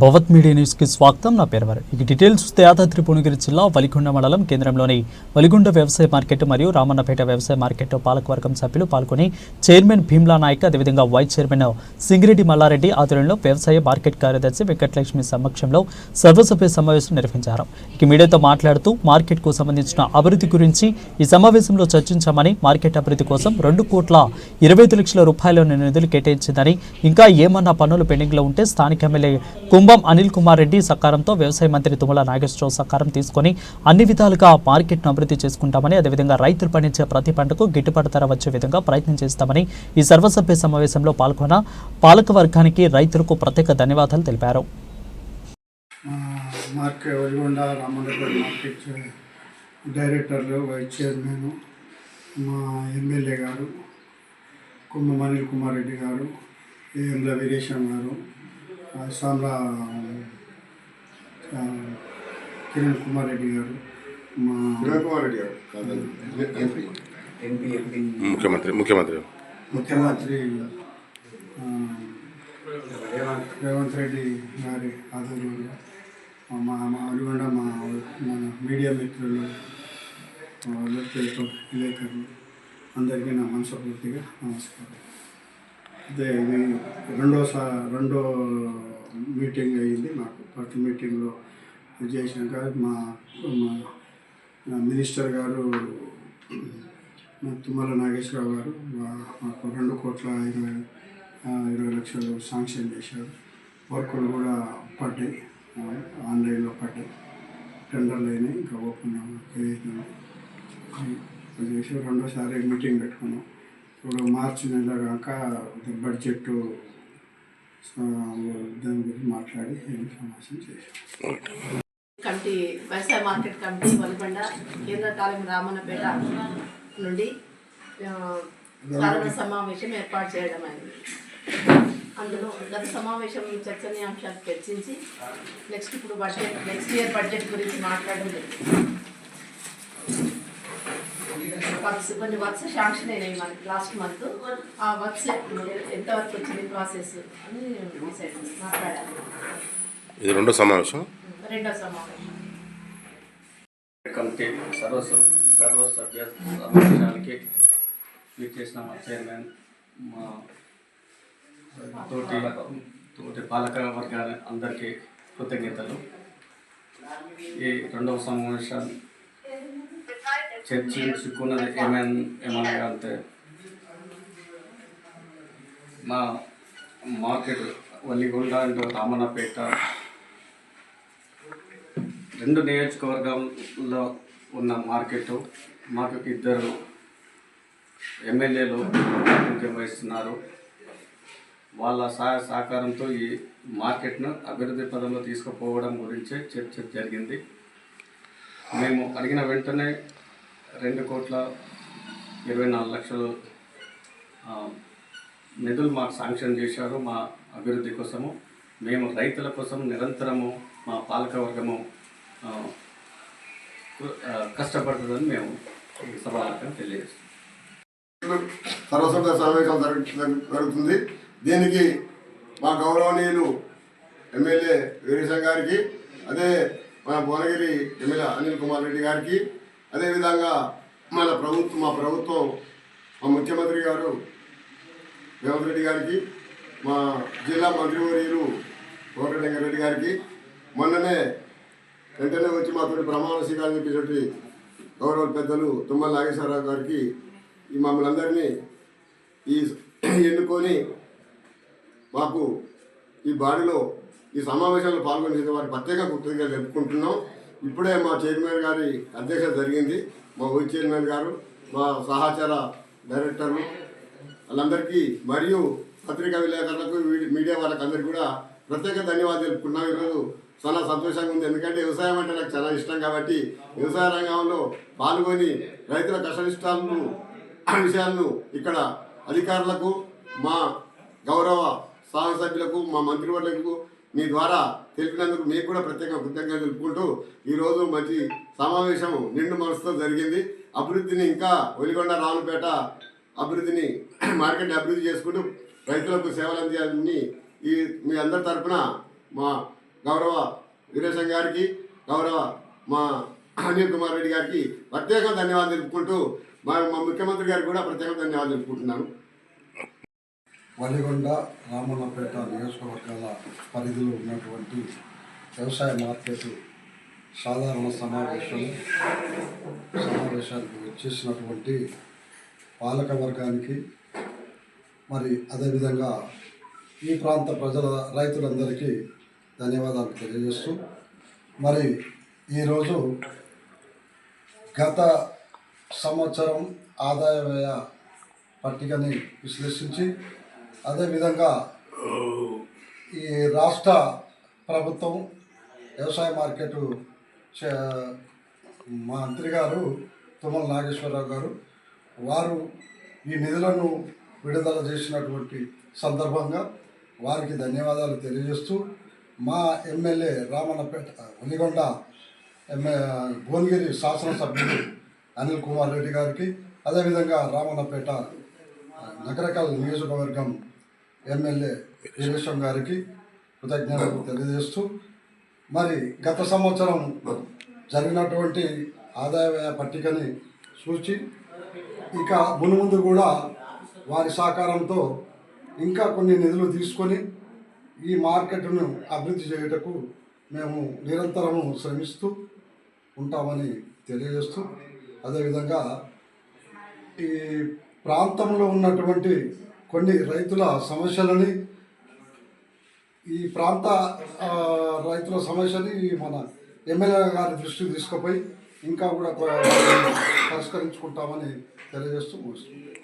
భవత్ media న్యూస్కి స్వాగతం. నా పేరు వారు ఇక డీటెయిల్స్ చూస్తే యాదాద్రి భువనగిరి జిల్లా వలిగొండ మండలం కేంద్రంలోని వలిగొండ వ్యవసాయ మార్కెట్ మరియు రామన్నపేట వ్యవసాయ మార్కెట్ పాలకవర్గం సభ్యులు పాల్గొని చైర్మన్ భీమ్లా నాయక్ అదేవిధంగా వైస్ చైర్మన్ సింగిరెడ్డి మల్లారెడ్డి ఆధ్వర్యంలో వ్యవసాయ మార్కెట్ కార్యదర్శి వెంకటలక్ష్మి సమక్షంలో సర్వసభ్య సమావేశం నిర్వహించారు. ఇక మీడియాతో మాట్లాడుతూ మార్కెట్కు సంబంధించిన అభివృద్ధి గురించి ఈ సమావేశంలో చర్చించామని మార్కెట్ అభివృద్ధి కోసం రెండు కోట్ల ఇరవై ఐదు లక్షల రూపాయల నిధులు కేటాయించిందని ఇంకా ఏమన్నా పనులు పెండింగ్లో ఉంటే స్థానిక ఎమ్మెల్యే కుంభ అనిల్ కుమార్ రెడ్డి సహకారంతో వ్యవసాయ మంత్రి తుమ్మల నాగేశ్వరరావు సహకారం తీసుకొని అన్ని విధాలుగా మార్కెట్ను అభివృద్ధి చేసుకుంటామని అదేవిధంగా రైతులు పండించే ప్రతి పంటకు గిట్టుబాటు ధర వచ్చే విధంగా ప్రయత్నం చేస్తామని ఈ సర్వసభ్య సమావేశంలో పాల్గొన్న పాలక వర్గానికి రైతులకు ప్రత్యేక ధన్యవాదాలు తెలిపారు. డైరెక్టర్లు వైస్ చైర్మన్ మా ఎమ్మెల్యే గారు కుంభం అనిల్ కుమార్ రెడ్డి గారు ఏంల వీరేశం గారు ఆ, సామ్లా ఆ, కిరణ్ కుమార్ రెడ్డి గారు మా కిరణ్ కుమార్ రెడ్డి గారు కాదండి ఎంపీ ముఖ్యమంత్రి ముఖ్యమంత్రి ముఖ్యమంత్రి ఆ, రేవంత్ రెడ్డి గారి ఆధ్వర్యంలో మా మా అడిగొండ మా మన మీడియా మిత్రులు ఆ, ఎలక్ట్రిక్ విలేకరులు అందరికీ నా మనస్ఫూర్తిగా నమస్కారం అదే ఇది రెండో సా రెండో మీటింగ్ అయింది మాకు. ఫస్ట్ మీటింగ్లో ఇది చేసినాక మా మా మినిస్టర్ గారు తుమ్మల నాగేశ్వరరావు గారు మా- మాకు రెండు కోట్ల ఇరవై ఇరవై లక్షలు శాంక్షన్ చేశారు. వర్కులు కూడా పడ్డాయి. ఆన్లైన్లో పడ్డాయి. టెండర్లు అయినాయి. ఇంకా ఓపెన్ చేసి రెండోసారి మీటింగ్ పెట్టుకున్నాం. ఇప్పుడు మార్చి నెల కాక బడ్జెట్ దాని గురించి మాట్లాడి ఇన్ఫర్మేషన్ చేశాం కమిటీ వ్యవసాయ మార్కెట్ కమిటీ వలిబండ కేంద్ర కాలం రామన్నపేట నుండి ఆ, సమావేశం ఏర్పాటు చేయడం అయింది. అందులో గత సమావేశం చర్చనీయాంశాలు చర్చించి నెక్స్ట్ ఇప్పుడు బడ్జెట్ నెక్స్ట్ ఇయర్ బడ్జెట్ గురించి మాట్లాడడం జరిగింది. వర్క్స్ కొన్ని వర్క్స్ శాంక్షన్ అయినాయి మనకి లాస్ట్ మంత్ ఆ వర్క్స్ ఎంతవరకు వచ్చింది ప్రాసెస్ అని డిసైడ్ మాట్లాడాలి. ఇది రెండో సమావేశం? రెండో సమావేశం. కమిటీ సర్వ సర్వ సభ్య సమావేశానికి చేసిన మా చైర్మన్ మా తోటి తోటి పాలక వర్గాల అందరికీ కృతజ్ఞతలు. ఈ రెండవ చర్చించుకున్నది ఏమైనా ఏమనగా అంటే మా మార్కెట్ వల్లిగొండ అండ్ రామన్నపేట రెండు నియోజకవర్గంలో ఉన్న మార్కెట్ మాకు ఇద్దరు ఎమ్మెల్యేలు ప్రాతినిధ్యం వహిస్తున్నారు. వాళ్ళ సహాయ సహకారంతో ఈ మార్కెట్ను అభివృద్ధి పదంలో తీసుకుపోవడం గురించి చర్చ జరిగింది. మేము అడిగిన వెంటనే రెండు కోట్ల ఇరవై నాలుగు లక్షలు నిధులు మాకు శాంక్షన్ చేశారు మా అభివృద్ధి కోసము. మేము రైతుల కోసం నిరంతరము మా పాలకవర్గము కష్టపడుతుందని మేము సభాకం తెలియజేస్తాం సర్వసభ్య సమావేశం జరుగుతుంది దీనికి మా గౌరవనీయులు ఎమ్మెల్యే వీరేశం గారికి అదే మన భువనగిరి ఎమ్మెల్యే అనిల్ కుమార్ రెడ్డి గారికి అదేవిధంగా మన ప్రభుత్వం మా ప్రభుత్వం మా ముఖ్యమంత్రి గారు రేవంత్ రెడ్డి గారికి మా జిల్లా మంత్రివర్యులు కోటరెడ్డి రెడ్డి గారికి మొన్ననే వెంటనే వచ్చి మాతో ప్రమాణ స్వీకారం చెప్పేటువంటి గౌరవ పెద్దలు తుమ్మల నాగేశ్వరరావు గారికి ఈ మమ్మల్ని అందరినీ ఈ ఎన్నుకొని మాకు ఈ బాడీలో ఈ సమావేశంలో పాల్గొనే వారికి ప్రత్యేక కృతజ్ఞతలు జరుపుకుంటున్నాం ఇప్పుడే మా చైర్మన్ గారి అధ్యక్షత జరిగింది. మా వైస్ చైర్మన్ గారు మా సహచర డైరెక్టర్లు వాళ్ళందరికీ మరియు పత్రికా విలేకరులకు మీడియా వాళ్ళకి అందరికీ కూడా ప్రత్యేక ధన్యవాదాలు తెలుపుకున్నాం ఈరోజు చాలా సంతోషంగా ఉంది. ఎందుకంటే వ్యవసాయం అంటే నాకు చాలా ఇష్టం కాబట్టి వ్యవసాయ రంగంలో పాల్గొని రైతుల కష్టనిష్టాలను విషయాలను ఇక్కడ అధికారులకు మా గౌరవ సహసభ్యులకు మా మంత్రివర్యులకు మీ ద్వారా తెలిపినందుకు మీకు కూడా ప్రత్యేక కృతజ్ఞతలు తెలుపుకుంటూ ఈరోజు మంచి సమావేశం నిండు మనసుతో జరిగింది. అభివృద్ధిని ఇంకా ఒలిగొండ రావులపేట అభివృద్ధిని మార్కెట్ అభివృద్ధి చేసుకుంటూ రైతులకు సేవలు అందించాలని ఈ మీ అందరి తరపున మా గౌరవ వీరేశం గారికి గౌరవ మా అనిల్ కుమార్ రెడ్డి గారికి ప్రత్యేక ధన్యవాదాలు తెలుపుకుంటూ మా మా ముఖ్యమంత్రి గారికి కూడా ప్రత్యేక ధన్యవాదాలు తెలుపుకుంటున్నాను. వలిగొండ రామన్నపేట నియోజకవర్గాల పరిధిలో ఉన్నటువంటి వ్యవసాయ మార్కెట్ సాధారణ సమావేశం సమావేశానికి వచ్చేసినటువంటి పాలక వర్గానికి మరి అదేవిధంగా ఈ ప్రాంత ప్రజల రైతులందరికీ ధన్యవాదాలు తెలియజేస్తూ మరి ఈరోజు గత సంవత్సరం ఆదాయ వ్యయ పట్టికని విశ్లేషించి అదేవిధంగా ఈ రాష్ట్ర ప్రభుత్వం వ్యవసాయ మార్కెట్ చే- మంత్రి గారు తుమ్మల నాగేశ్వరరావు గారు వారు ఈ నిధులను విడుదల చేసినటువంటి సందర్భంగా వారికి ధన్యవాదాలు తెలియజేస్తూ మా ఎమ్మెల్యే రామన్నపేట ఉలిగొండ ఎమ్మె భువనగిరి శాసనసభ్యుడు అనిల్ కుమార్ రెడ్డి గారికి అదేవిధంగా రామన్నపేట నగరకాల నియోజకవర్గం ఎమ్మెల్యే వీరేశం గారికి కృతజ్ఞతలు తెలియజేస్తూ మరి గత సంవత్సరం జరిగినటువంటి ఆదాయ వ్యయ పట్టికని చూచి ఇక మునుముందు కూడా వారి సహకారంతో ఇంకా కొన్ని నిధులు తీసుకొని ఈ మార్కెట్ను అభివృద్ధి చేయుటకు మేము నిరంతరము శ్రమిస్తూ ఉంటామని తెలియజేస్తూ అదేవిధంగా ఈ ప్రాంతంలో ఉన్నటువంటి కొన్ని రైతుల సమస్యలని ఈ ప్రాంత రైతుల సమస్యని మన ఎమ్మెల్యే గారి దృష్టికి తీసుకుపోయి ఇంకా కూడా పరిష్కరించుకుంటామని తెలియజేస్తూ ముగిస్తుంది